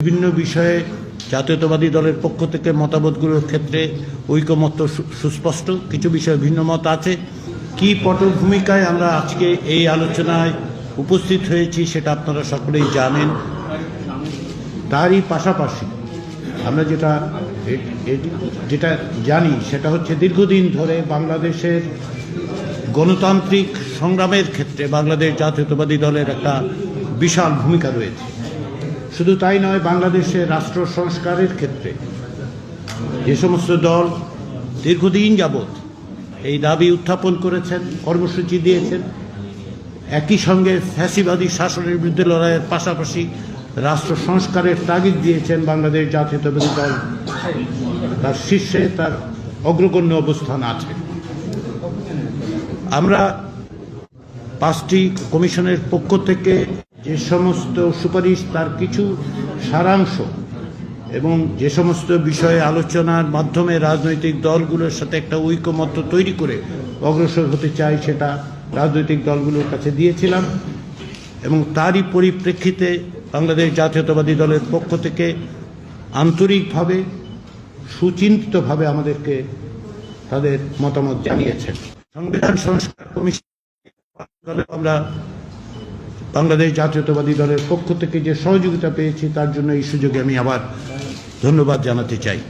বিভিন্ন বিষয়ে জাতীয়তাবাদী দলের পক্ষ থেকে মতামতগুলোর ক্ষেত্রে ঐকমত্য সুস্পষ্ট। কিছু বিষয়ে ভিন্ন মত আছে। কি পটভূমিকায় আমরা আজকে এই আলোচনায় উপস্থিত হয়েছি সেটা আপনারা সকলেই জানেন। তারই পাশাপাশি আমরা যেটা যেটা জানি সেটা হচ্ছে দীর্ঘদিন ধরে বাংলাদেশের গণতান্ত্রিক সংগ্রামের ক্ষেত্রে বাংলাদেশ জাতীয়তাবাদী দলের একটা বিশাল ভূমিকা রয়েছে। শুধু তাই নয়, বাংলাদেশের রাষ্ট্র সংস্কারের ক্ষেত্রে যে সমস্ত দল দীর্ঘদিন যাবৎ এই দাবি উত্থাপন করেছেন, কর্মসূচি দিয়েছেন, একই সঙ্গে ফ্যাসিবাদী শাসনের বিরুদ্ধে লড়াইয়ের পাশাপাশি রাষ্ট্র সংস্কারের তাগিদ দিয়েছেন বাংলাদেশ জাতীয়তাবাদী দল। তার শীর্ষে তার অগ্রগণ্য অবস্থান আছে। আমরা পাঁচটি কমিশনের পক্ষ থেকে যে সমস্ত সুপারিশ তার কিছু সারাংশ এবং যে সমস্ত বিষয়ে আলোচনার মাধ্যমে রাজনৈতিক দলগুলোর সাথে একটা ঐকমত্য তৈরি করে অগ্রসর হতে চাই সেটা রাজনৈতিক দলগুলোর কাছে দিয়েছিলাম এবং তারই পরিপ্রেক্ষিতে বাংলাদেশ জাতীয়তাবাদী দলের পক্ষ থেকে আন্তরিকভাবে, সুচিন্তিতভাবে আমাদেরকে তাদের মতামত জানিয়েছেন। সংবিধান সংস্কার কমিশন, আমরা বাংলাদেশ জাতীয়তাবাদী দলের পক্ষ থেকে যে সহযোগিতা পেয়েছি, তার জন্য এই সুযোগে আমি আবার ধন্যবাদ জানাতে চাই।